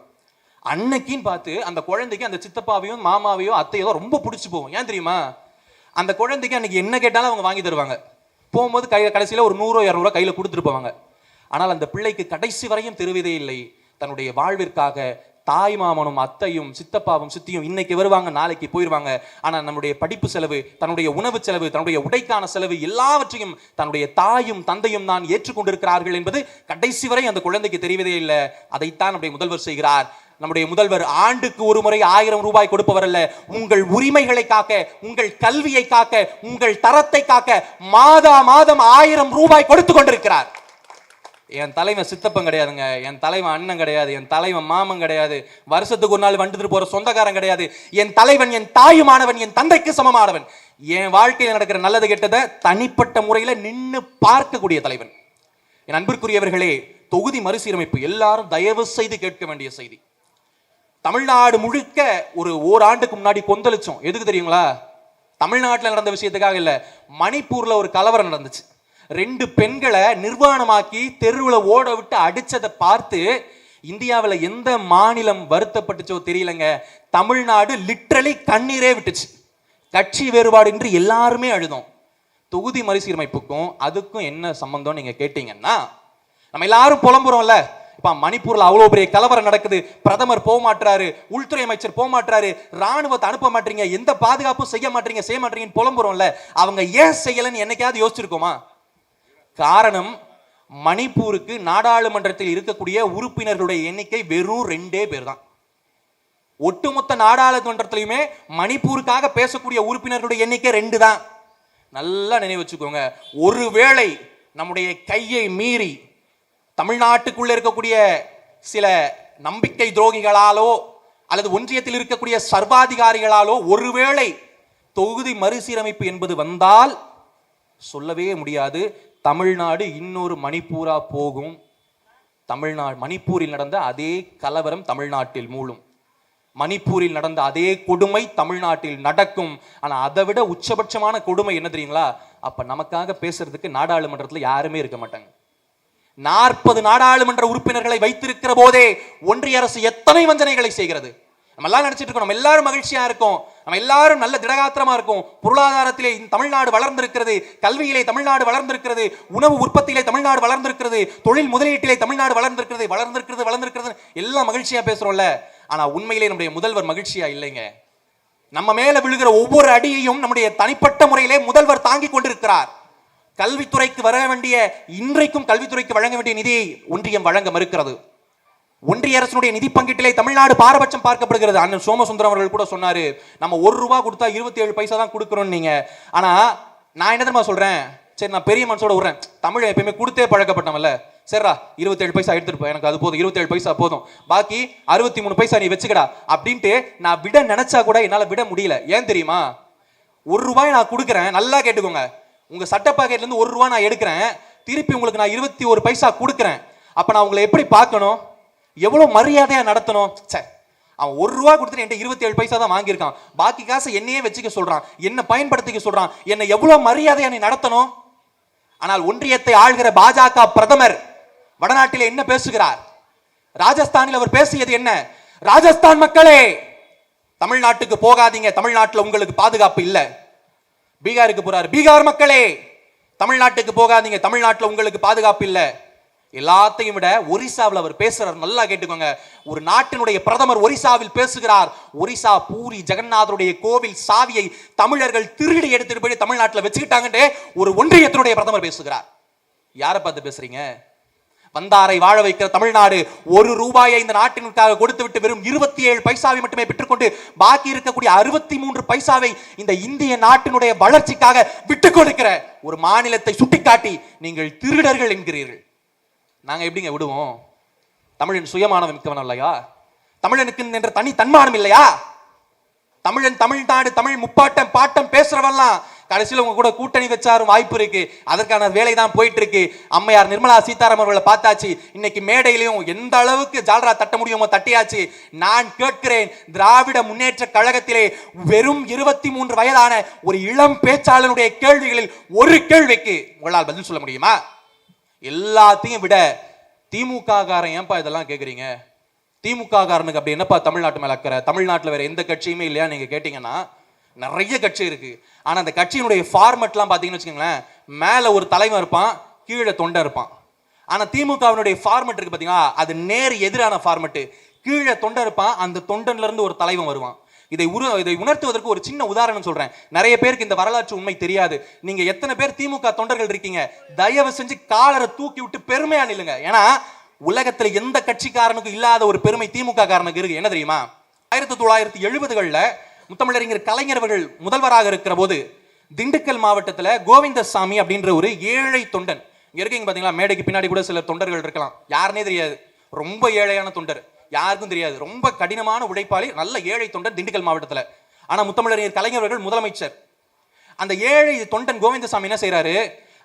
அன்னைக்கின்னு பார்த்து அந்த குழந்தைக்கு அந்த சித்தப்பாவையும் மாமாவையும் அத்தையோ ரொம்ப பிடிச்சி போகும். ஏன் தெரியுமா? அந்த குழந்தைக்கு அன்னைக்கு என்ன கேட்டாலும் அவங்க வாங்கி தருவாங்க. போகும்போது கை கடைசியில் ஒரு நூறோ இரநூறுவா கையில் கொடுத்துட்டு போவாங்க. ஆனால் அந்த பிள்ளைக்கு கடைசி வரையும் தெருவதே இல்லை. தன்னுடைய வாழ்விற்காக தாய் மாமனும் அத்தையும் சித்தப்பாவும் சித்தியும் இன்னைக்கு வருவாங்க நாளைக்கு போயிடுவாங்க ஆனால் நம்முடைய படிப்பு செலவு தன்னுடைய உணவு செலவு தன்னுடைய உடைக்கான செலவு எல்லாவற்றையும் தன்னுடைய தாயும் தந்தையும் தான் ஏற்றுக்கொண்டிருக்கிறார்கள் என்பது கடைசி வரை அந்த குழந்தைக்கு தெரிவதே இல்லை. அதைத்தான் நம்முடைய முதல்வர் செய்கிறார். நம்முடைய முதல்வர் ஆண்டுக்கு ஒரு முறை ஆயிரம் ரூபாய் கொடுப்பவர் அல்ல. உங்கள் உரிமைகளை காக்க உங்கள் கல்வியை காக்க உங்கள் தரத்தை காக்க மாதா மாதம் ஆயிரம் ரூபாய் கொடுத்து கொண்டிருக்கிறார். என் தலைவன் சித்தப்பன் கிடையாதுங்க. என் தலைவன் அண்ணன் கிடையாது. என் தலைவன் மாமன் கிடையாது. வருஷத்துக்கு ஒரு நாள் வந்துட்டு போற சொந்தக்காரன் கிடையாது. என் தலைவன் என் தாயுமானவன் என் தந்தைக்கு சமமானவன். என் வாழ்க்கையில் நடக்கிற நல்லது கெட்டதை தனிப்பட்ட முறையில் நின்று பார்க்கக்கூடிய தலைவன். என் அன்பிற்குரியவர்களே தொகுதி மறுசீரமைப்பு எல்லாரும் தயவு செய்து கேட்க வேண்டிய செய்தி. தமிழ்நாடு முழுக்க ஒரு ஓராண்டுக்கு முன்னாடி கொந்தளிச்சோம். எதுக்கு தெரியுங்களா? தமிழ்நாட்டில் நடந்த விஷயத்துக்காக இல்லை மணிப்பூரில் ஒரு கலவரம் நடந்துச்சு. ரெண்டு பெண்களை நிர்வாணமாக்கி தெருவில் ஓட விட்டு அடித்ததை பார்த்து இந்தியாவில் எந்த மாநிலம் வருத்தப்பட்டுச்சோ தெரியலங்க. தமிழ்நாடு லிட்ரலி கண்ணீரே விட்டுச்சு. கட்சி வேறுபாடின்றி எல்லாருமே அழுதோம். தொகுதி மறுசீரமைப்புக்கும் அதுக்கும் என்ன சம்பந்தம் நீங்கள் கேட்டீங்கன்னா நம்ம எல்லாரும் புலம்புறோம்ல. இப்போ மணிப்பூரில் அவ்வளோ பெரிய கலவரம் நடக்குது. பிரதமர் போக மாட்டாரு உள்துறை அமைச்சர் போக மாட்டாரு ராணுவத்தை அனுப்ப மாட்டீங்க எந்த பாதுகாப்பும் செய்ய மாட்டீங்க செய்ய மாட்டீங்கன்னு புலம்புறோம்ல. அவங்க ஏன் செய்யலைன்னு என்னைக்காவது யோசிச்சிருக்கோமா? காரணம் மணிப்பூருக்கு நாடாளுமன்றத்தில் இருக்கக்கூடிய உறுப்பினர்களுடைய எண்ணிக்கை வெறும் ரெண்டே பேர் தான் ஒட்டுமொத்த நாடாளுமன்றத்திலையுமே மணிப்பூருக்காக பேசக்கூடிய உறுப்பினர்களுடைய எண்ணிக்கை ரெண்டு தான் நல்லா நினைவு வச்சுக்கோங்க. ஒருவேளை நம்முடைய கையை மீறி தமிழ்நாட்டுக்குள்ளே இருக்கக்கூடிய சில நம்பிக்கை துரோகிகளாலோ அல்லது ஒன்றியத்தில் இருக்கக்கூடிய சர்வாதிகாரிகளாலோ ஒருவேளை தொகுதி மறுசீரமைப்பு என்பது வந்தால் சொல்லவே முடியாது. தமிழ்நாடு இன்னொரு மணிப்பூரா போகும். தமிழ்நாடு மணிப்பூரில் நடந்த அதே கலவரம் தமிழ்நாட்டில் மூழும். மணிப்பூரில் நடந்த அதே கொடுமை தமிழ்நாட்டில் நடக்கும். ஆனால் அதை விட உச்சபட்சமான கொடுமை என்ன தெரியுங்களா? அப்ப நமக்காக பேசுறதுக்கு நாடாளுமன்றத்தில் யாருமே இருக்க மாட்டாங்க. நாற்பது நாடாளுமன்ற உறுப்பினர்களை வைத்திருக்கிற போதே ஒன்றிய அரசு எத்தனை வஞ்சனைகளை செய்கிறது? நம்ம எல்லாம் நினைச்சிட்டு இருக்கோம் நம்ம எல்லாரும் மகிழ்ச்சியா இருக்கோம். நம்ம எல்லாரும் நல்ல திடகாத்திரமா இருக்கும். பொருளாதாரத்திலே தமிழ்நாடு வளர்ந்திருக்கிறது கல்வியிலே தமிழ்நாடு வளர்ந்திருக்கிறது உணவு உற்பத்தியிலே தமிழ்நாடு வளர்ந்திருக்கிறது தொழில் முதலீட்டிலே தமிழ்நாடு வளர்ந்திருக்கிறது வளர்ந்திருக்கிறது வளர்ந்திருக்கிறது. எல்லாம் மகிழ்ச்சியா பேசுறோம்ல. ஆனா உண்மையிலே நம்முடைய முதல்வர் மகிழ்ச்சியா இல்லைங்க. நம்ம மேல விழுகிற ஒவ்வொரு அடியையும் நம்முடைய தனிப்பட்ட முறையிலே முதல்வர் தாங்கிக் கொண்டிருக்கிறார். கல்வித்துறைக்கு வர வேண்டிய இன்றைக்கும் கல்வித்துறைக்கு வழங்க வேண்டிய நிதியை ஒன்றியம் வழங்க மறுக்கிறது. ஒன்றிய அரசினுடைய நிதி பங்கீட்டிலே தமிழ்நாடு பாரபட்சம் பார்க்கப்படுகிறது. அண்ணன் சோமசுந்தரம் அவர்கள் கூட சொன்னாரு நம்ம ஒரு ரூபா கொடுத்தா இருபத்தி ஏழு பைசா தான் கொடுக்குறோம் நீங்க. ஆனா நான் என்ன தெரியுமா சொல்றேன்? சரி நான் பெரிய மனசோட விடுறேன். தமிழை எப்பயுமே கொடுத்தே பழக்கப்பட்டவன்ல. சரிடா இருபத்தேழு பைசா எடுத்துட்டு போ. எனக்கு அது போதும். இருபத்தேழு பைசா போதும். பாக்கி அறுபத்தி மூணு பைசா நீ வச்சுக்கடா. அப்படின்ட்டு நான் விட நினைச்சா கூட என்னால் விட முடியல. ஏன் தெரியுமா? ஒரு ரூபாய் நான் கொடுக்குறேன். நல்லா கேட்டுக்கோங்க. உங்க சட்ட பாக்கெட்ல இருந்து ஒரு ரூபாய் நான் எடுக்கிறேன். திருப்பி உங்களுக்கு நான் இருபத்தி ஒரு பைசா கொடுக்குறேன். அப்ப நான் உங்களை எப்படி பார்க்கணும்? எவ்வளோ மரியாதையாக நடத்தணும்? சார் அவன் ஒரு ரூபா கொடுத்துட்டு என்கிட்ட இருபத்தி ஏழு பைசா தான் வாங்கியிருக்கான். பாக்கி காசை என்னையே வச்சுக்க சொல்கிறான் என்ன பயன்படுத்திக்க சொல்கிறான் என்னை எவ்வளோ மரியாதையாக நீ நடத்தணும்? ஆனால் ஒன்றியத்தை ஆள்கிற பாஜக பிரதமர் வடநாட்டில் என்ன பேசுகிறார்? ராஜஸ்தானில் அவர் பேசியது என்ன? ராஜஸ்தான் மக்களே தமிழ்நாட்டுக்கு போகாதீங்க. தமிழ்நாட்டில் உங்களுக்கு பாதுகாப்பு இல்லை. பீகாருக்கு போறாரு. பீகார் மக்களே தமிழ்நாட்டுக்கு போகாதீங்க. தமிழ்நாட்டில் உங்களுக்கு பாதுகாப்பு இல்லை. எல்லாத்தையும் விட ஒரிசாவில் அவர் பேசுறார். நல்லா கேட்டுக்கோங்க. ஒரு நாட்டினுடைய பிரதமர் ஒரிசாவில் பேசுகிறார். ஒரிசா பூரி ஜெகநாதருடைய கோவில் சாவியை தமிழர்கள் திருடி எடுத்துட்டு போய் தமிழ்நாட்டில் வச்சுக்கிட்டாங்கன்னு ஒரு ஒன்றியத்தினுடைய பிரதமர் பேசுகிறார். யாரை பார்த்து பேசுறீங்க? வந்தாரை வாழ வைக்கிற தமிழ்நாடு ஒரு ரூபாயை இந்த நாட்டினுக்காக கொடுத்து விட்டு வெறும் இருபத்தி ஏழு பைசாவை மட்டுமே பெற்றுக்கொண்டு பாக்கி இருக்கக்கூடிய அறுபத்தி மூன்று பைசாவை இந்த இந்திய நாட்டினுடைய வளர்ச்சிக்காக விட்டு கொடுக்கிற ஒரு மாநிலத்தை சுட்டிக்காட்டி நீங்கள் திருடர்கள் என்கிறீர்கள். நாங்கள் எப்படிங்க விடுவோம்? தமிழன் சுயமானவன் மிக்கவன் இல்லையா தமிழனுக்கு என்ற தனி தன்மானம் இல்லையா? தமிழன் தமிழ்நாடு தமிழ் முப்பாட்டம் பாட்டம் பேசுறவெல்லாம் கடைசியில் உங்க கூட கூட்டணி வச்சாரும் வாய்ப்பு இருக்கு. அதற்கான வேலை தான் போயிட்டு இருக்கு அம்மையார் நிர்மலா சீதாராமன் அவர்களை பார்த்தாச்சு. இன்னைக்கு மேடையிலையும் எந்த அளவுக்கு ஜால்ரா தட்ட முடியுமோ தட்டியாச்சு. நான் கேட்கிறேன் திராவிட முன்னேற்ற கழகத்திலே வெறும் இருபத்தி மூன்று வயதான ஒரு இளம் பேச்சாளனுடைய கேள்விகளில் ஒரு கேள்விக்கு உங்களால் பதில் சொல்ல முடியுமா? எல்லாத்தையும் விட திமுககாரன் ஏன்பா இதெல்லாம் கேட்குறீங்க திமுககாரனுக்கு அப்படி என்னப்பா தமிழ்நாட்டு மேலே அக்கறை? தமிழ்நாட்டில் வேற எந்த கட்சியுமே இல்லையா நீங்கள் கேட்டிங்கன்னா? நிறைய கட்சி இருக்கு. ஆனால் அந்த கட்சியினுடைய ஃபார்மெட்லாம் பார்த்தீங்கன்னு வச்சுக்கோங்களேன் மேலே ஒரு தலைவன் இருப்பான் கீழே தொண்டை இருப்பான். ஆனால் திமுகவினுடைய ஃபார்மெட் இருக்கு பார்த்தீங்களா? அது நேர் எதிரான ஃபார்மெட்டு கீழே தொண்டை இருப்பான் அந்த தொண்டன்லேருந்து ஒரு தலைவன் வருவான். இதை உரு இதை உணர்த்துவதற்கு ஒரு சின்ன உதாரணம் சொல்றேன். நிறைய பேருக்கு இந்த வரலாற்று உண்மை தெரியாது. நீங்க எத்தனை பேர் திமுக தொண்டர்கள் இருக்கீங்க? தயவு செஞ்சு காலரை தூக்கி விட்டு பெருமையா நில்லுங்க. ஏன்னா உலகத்துல எந்த கட்சிக்காரனுக்கும் இல்லாத ஒரு பெருமை திமுக காரனுக்கு இருக்கு. என்ன தெரியுமா? ஆயிரத்தி தொள்ளாயிரத்தி எழுபதுகளில் முத்தமிழறிஞர் கலைஞர் முதல்வராக இருக்கிற போது திண்டுக்கல் மாவட்டத்தில் கோவிந்தசாமி அப்படின்ற ஒரு ஏழை தொண்டன். இங்கே இருக்கீங்க பார்த்தீங்களா மேடைக்கு பின்னாடி கூட சில தொண்டர்கள் இருக்கலாம். யாருனே தெரியாது. ரொம்ப ஏழையான தொண்டர். யாருக்கும் தெரியாது. ரொம்ப கடினமான உழைப்பாளி நல்ல ஏழை தொண்டன் திண்டுக்கல் மாவட்டத்தில். ஆனால் முத்தமிழறிஞர் கலைஞர்கள் முதலமைச்சர். அந்த ஏழை தொண்டன் கோவிந்தசாமி என்ன செய்கிறாரு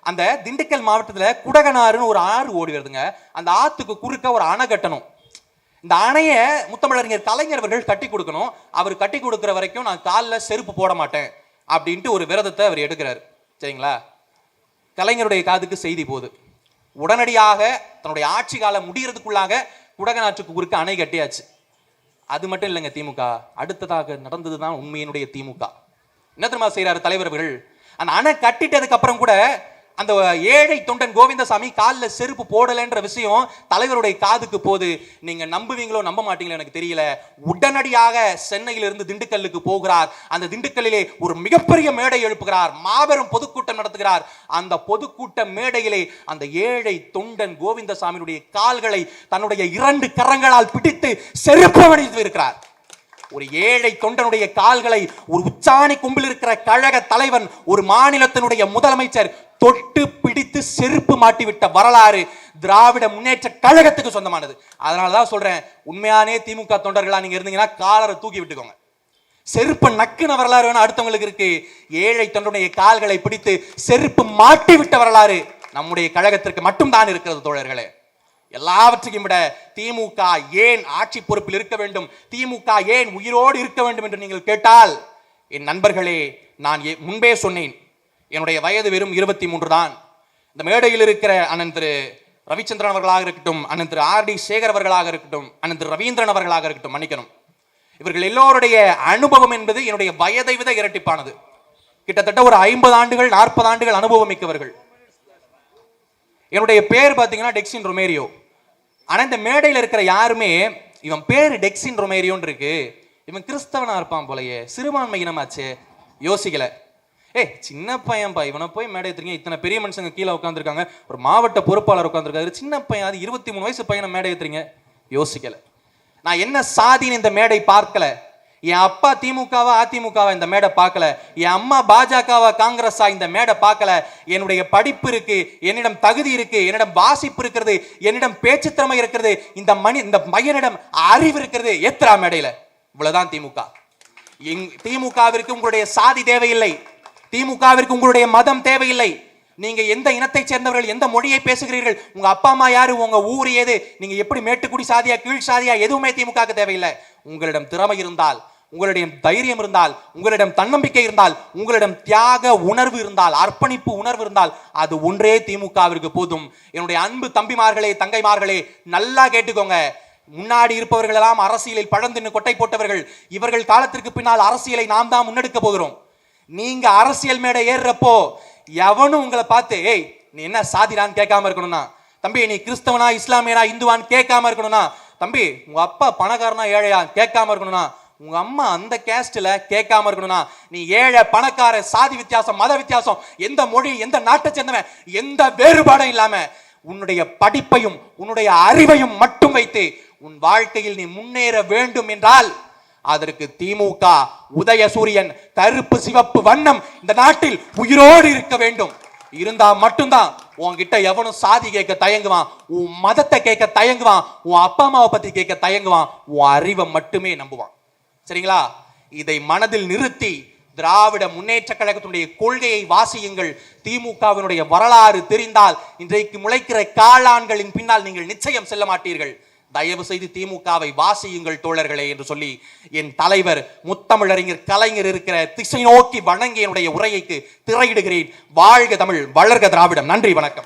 அந்த திண்டுக்கல் மாவட்டத்தில் குடகனாறுன்னு ஒரு ஆறு ஓடி வருதுங்க. அந்த ஆற்றுக்கு குறுக்க ஒரு அணை கட்டணும். இந்த அணையை முத்தமிழறிஞர் கலைஞர் அவர்கள் கட்டி கொடுக்கணும். அவர் கட்டி கொடுக்குற வரைக்கும் நான் காலில் செருப்பு போட மாட்டேன் அப்படின்ட்டு ஒரு விரதத்தை அவர் எடுக்கிறார். சரிங்களா? கலைஞருடைய காதுக்கு செய்தி போகுது. உடனடியாக தன்னுடைய ஆட்சி காலம் முடிகிறதுக்குள்ளாக குடகநாற்றுக்கு குறுக்க அணை கட்டியாச்சு. அது மட்டும் இல்லைங்க திமுக. அடுத்ததாக நடந்தது தான் உண்மையினுடைய திமுக. என்ன தெரியுமா செய்கிறார் தலைவர் அவர்கள்? அந்த அணை கட்டிட்டதுக்கு அப்புறம் கூட அந்த ஏழை தொண்டன் கோவிந்தசாமி காலில் செருப்பு போடலைன்ற விஷயம் தலைவருடைய காதுக்கு போது நீங்கள் நம்புவீங்களோ நம்ப மாட்டீங்களோ எனக்கு தெரியல. உடனடியாக சென்னையிலிருந்து திண்டுக்கல்லுக்கு போகிறார். அந்த திண்டுக்கல்லிலே ஒரு மிகப்பெரிய மேடை எழுப்புகிறார். மாபெரும் பொதுக்கூட்டம் நடத்துகிறார். அந்த பொதுக்கூட்ட மேடையிலே அந்த ஏழை தொண்டன் கோவிந்தசாமியினுடைய கால்களை தன்னுடைய இரண்டு கரங்களால் பிடித்து செருப்பு அணிந்து இருக்கிறார். ஒரு ஏழை தொண்டனுடைய கால்களை ஒரு உச்சாணி கும்பில் இருக்கிற கழக தலைவன் ஒரு மாநிலத்தினுடைய முதலமைச்சர் தொட்டு பிடித்து செருப்பு மாட்டிவிட்ட வரலாறு திராவிட முன்னேற்ற கழகத்துக்கு சொந்தமானது. அதனால தான் சொல்றேன் உண்மையானே திமுக தொண்டர்களா நீங்க இருந்தீங்கன்னா காலரை தூக்கி விட்டுக்கோங்க. செருப்பு நக்குன வரலாறு வேணும் அடுத்தவங்களுக்கு இருக்கு. ஏழை தொண்டனுடைய கால்களை பிடித்து செருப்பு மாட்டி விட்ட வரலாறு நம்முடைய கழகத்திற்கு மட்டும்தான் இருக்கிறது தோழர்களே. எல்லாவற்றையும் விட திமுக ஏன் ஆட்சி பொறுப்பில் இருக்க வேண்டும்? திமுக ஏன் உயிரோடு இருக்க வேண்டும் என்று நீங்கள் கேட்டால் என் நண்பர்களே நான் ஏ- முன்பே சொன்னேன் என்னுடைய வயது வெறும் இருபத்தி மூன்று தான். இந்த மேடையில் இருக்கிற அண்ணன் திரு ரவிச்சந்திரன் அவர்களாக இருக்கட்டும் அண்ணன் திரு ஆர் டி சேகர் அவர்களாக இருக்கட்டும் அண்ணன் திரு ரவீந்திரன் அவர்களாக இருக்கட்டும் மன்னிக்கணும். இவர்கள் எல்லோருடைய அனுபவம் என்பது என்னுடைய வயதை விட இரட்டிப்பானது. கிட்டத்தட்ட ஒரு ஐம்பது ஆண்டுகள் நாற்பது ஆண்டுகள் அனுபவம் மிக்கவர்கள். என்னுடைய பேர் பார்த்தீங்கன்னா டெக்ஸின் ரொமேரியோ. ஆனால் இந்த மேடையில் இருக்கிற யாருமே இவன் பேர் டெக்ஸின் ரொமேரியோன்னு இருக்கு. இவன் கிறிஸ்தவனாக இருப்பான் போலயே சிறுபான்மை இனமாச்சே யோசிக்கல. ஏய் சின்ன பையன்பா இவனை போய் மேடை ஏத்துறீங்க. இத்தனை பெரிய மனுஷங்க கீழே உட்காந்துருக்காங்க ஒரு மாவட்ட பொறுப்பாளர் உட்காந்துருக்காரு சின்ன பையன் அது இருபத்தி மூணு வயசு பையனை மேடை ஏத்துறீங்க? யோசிக்கல. நான் என்ன சாதின்னு இந்த மேடை பார்க்கல. என் அப்பா திமுகவா அதிமுகவா இந்த மேடை பார்க்கல. என் அம்மா பாஜகவா காங்கிரஸா இந்த மேடை பார்க்கல. என்னுடைய படிப்பு இருக்கு என்னிடம் தகுதி இருக்கு என்னிடம் வாசிப்பு இருக்கிறது என்னிடம் பேச்சு திறமை இருக்கிறது இந்த மணி இந்த மையனிடம் அறிவு இருக்கிறது. ஏத்துறா மேடையில. இவ்வளவுதான் திமுக. எங் திமுகவிற்கு உங்களுடைய சாதி தேவையில்லை. திமுகவிற்கு உங்களுடைய மதம் தேவையில்லை. நீங்க எந்த இனத்தை சேர்ந்தவர்கள் எந்த மொழியை பேசுகிறீர்கள் உங்க அப்பா அம்மா யாரு உங்க ஊர் ஏது நீங்க எப்படி மேட்டுக்குடி சாதியா கீழ் சாதியா எதுவுமே திமுக தேவையில்லை. உங்களிடம் திறமை இருந்தால் உங்களிடம் தைரியம் இருந்தால் உங்களிடம் தன்னம்பிக்கை இருந்தால் உங்களிடம் தியாக உணர்வு இருந்தால் அர்ப்பணிப்பு உணர்வு இருந்தால் அது ஒன்றே திமுகவிற்கு போதும். என்னுடைய அன்பு தம்பிமார்களே தங்கைமார்களே நல்லா கேட்டுக்கோங்க. முன்னாடி இருப்பவர்கள் எல்லாம் அரசியலில் பழந்தின்னு கொட்டை போட்டவர்கள். இவர்கள் காலத்திற்கு பின்னால் அரசியலை நாம் தான் முன்னெடுக்க போகிறோம். நீங்க அரசியல் மேடை ஏறுறப்போ எவனும் உங்களை பார்த்து ஏய் நீ என்ன சாதிடான்னு கேட்காம இருக்கணும்னா? தம்பி நீ கிறிஸ்தவனா இஸ்லாமியனா இந்துவான்னு கேட்காம இருக்கணும்னா? தம்பி உங்க அப்பா பணக்காரனா ஏழையா கேட்காம இருக்கணும்னா? உங்க அம்மா அந்த கேஸ்ட்ல கேட்காம இருக்கணும்னா? நீ ஏழை பணக்கார சாதி வித்தியாசம் மத வித்தியாசம் எந்த மொழி எந்த நாட்டை சேர்ந்தவன் எந்த வேறுபாடும் இல்லாம உன்னுடைய படிப்பையும் உன்னுடைய அறிவையும் மட்டும் வைத்து உன் வாழ்க்கையில் நீ முன்னேற வேண்டும் என்றால் அதற்கு திமுக உதயசூரியன் கருப்பு சிவப்பு வண்ணம் இந்த நாட்டில் உயிரோடு இருக்க வேண்டும். இருந்தா மட்டும்தான் உன்கிட்ட எவனும் சாதி கேட்க தயங்குவான் உன் மதத்தை கேட்க தயங்குவான் உன் அப்பா அம்மாவை பத்தி கேட்க தயங்குவான் உன் அறிவை மட்டுமே நம்புவான். சரிங்களா? இதை மனதில் நிறுத்தி திராவிட முன்னேற்ற கழகத்தினுடைய கொள்கையை வாசியுங்கள். திமுகவினுடைய வரலாறு தெரிந்தால் இன்றைக்கு முளைக்கிற காளான்களின் பின்னால் நீங்கள் நிச்சயம் செல்ல மாட்டீர்கள். தயவு செய்து திமுகவை வாசியுங்கள் தோழர்களே என்று சொல்லி என் தலைவர் முத்தமிழறிஞர் கலைஞர் இருக்கிற திசை நோக்கி வணங்கி என்னுடைய உரையைக்கு திரையிடுகிறேன். வாழ்க தமிழ் வளர்க திராவிடம். நன்றி வணக்கம்.